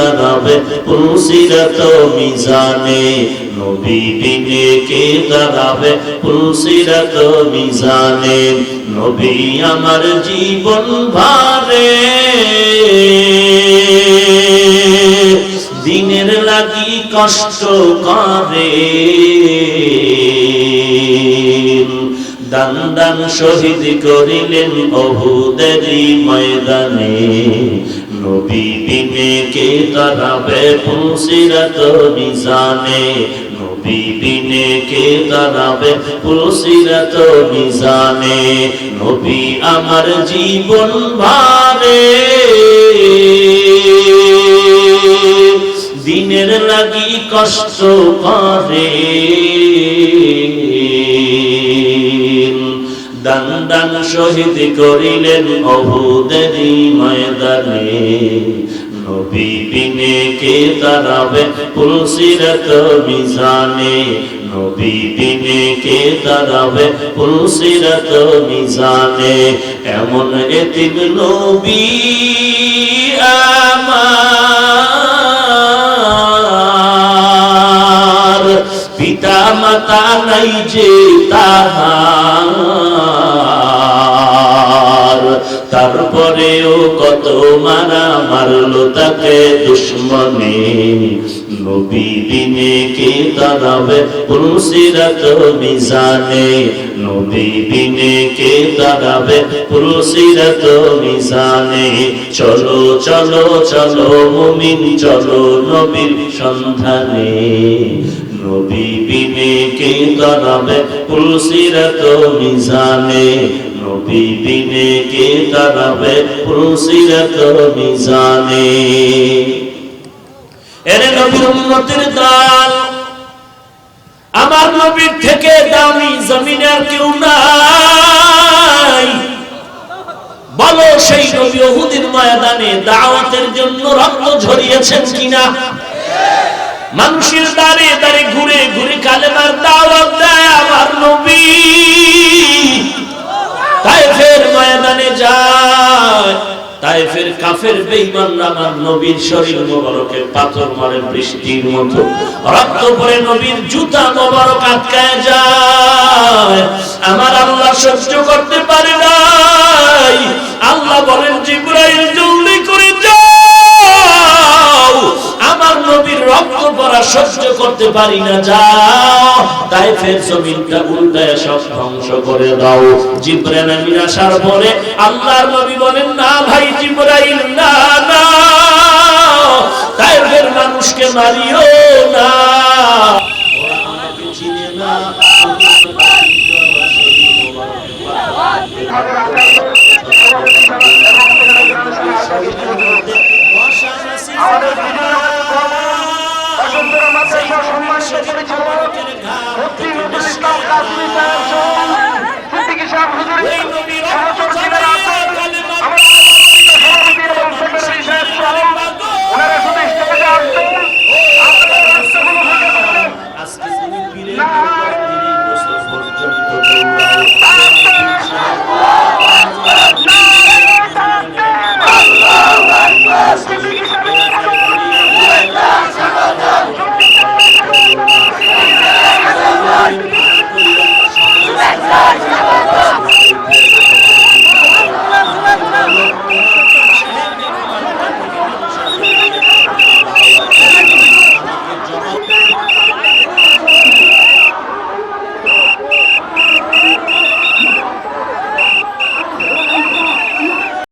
দাঁড়াবে। পুলসিরাত মিজানে নবী বিনে কে দাঁড়াবে? পুলসিরাত মিজানে নবী আমার জীবন ভারে। দিনের লাগি কষ্ট করে। দান দান শহীদ করিলেন অহুদেরই ময়দানে। নবী বিনে কে তারাবে পুলসিরাত মিজানে? নবী বিনে কে তারাবে পুলসিরাত মিজানে? নবী আমার জীবন ভারে। দিনের লাগি কষ্ট করে। দান দান শহীদ করিলেন অহুদেরই ময়দানে। নবী বিনে কে তারাবে পুলসিরত মিজানে। নবী বিনে কে তারাবে পুলসিরত মিজানে। এমন এতিম নবী আমার পিতা মাতা নাই যে তাহার। তারপরেও কত মারা মারলো তাকে দুশ্মনে। নবী দিনে কে দাঁড়াবে পুলসিরাত মিজানে? নবী দিনে কে দাঁড়াবে পুলসিরাত মিজানে? চলো চলো চলো, মুমিন, চলো নবীর সন্ধানে। নবী বিনে কে দাঁড়াবে পুলসিরাত মিজানে। নবী বিনে কে দাঁড়াবে পুলসিরাত মিজানে। এরে নবীর আমার নবীর থেকে দামি জমিনে কেউ নাই। বলো সেই নবী ওহুদের ময়দানে দাওয়াতের জন্য রক্ত ঝরিয়েছেন কিনা? মানুষের দাঁড়ে দাঁড়ে ঘুরে ঘুরে কালেমার দাওয়াত দেয় আমার নবী। ময়দানে যায় কাফের আমার নবীর শরীর মোবারকে পাথর মারে বৃষ্টির মতো। রক্ত পরে নবীর জুতা মোবারক আটকায় যায়। আমার আল্লাহ সহ্য করতে সহ্য করতে পারি না, যাও। তাই ফের জমিনটা উল্টায় সব ধ্বংস করে দাও। জিব্রাইল আমিন আসার পরে আল্লাহর নবী বলেন, না ভাই জিব্রাইল, না না। তাই ফের মানুষকে মারিও না। ওরা আমাকে চিনে না। আমাদের সম্মানিত পরিচালক সাহেব সহ হুজুর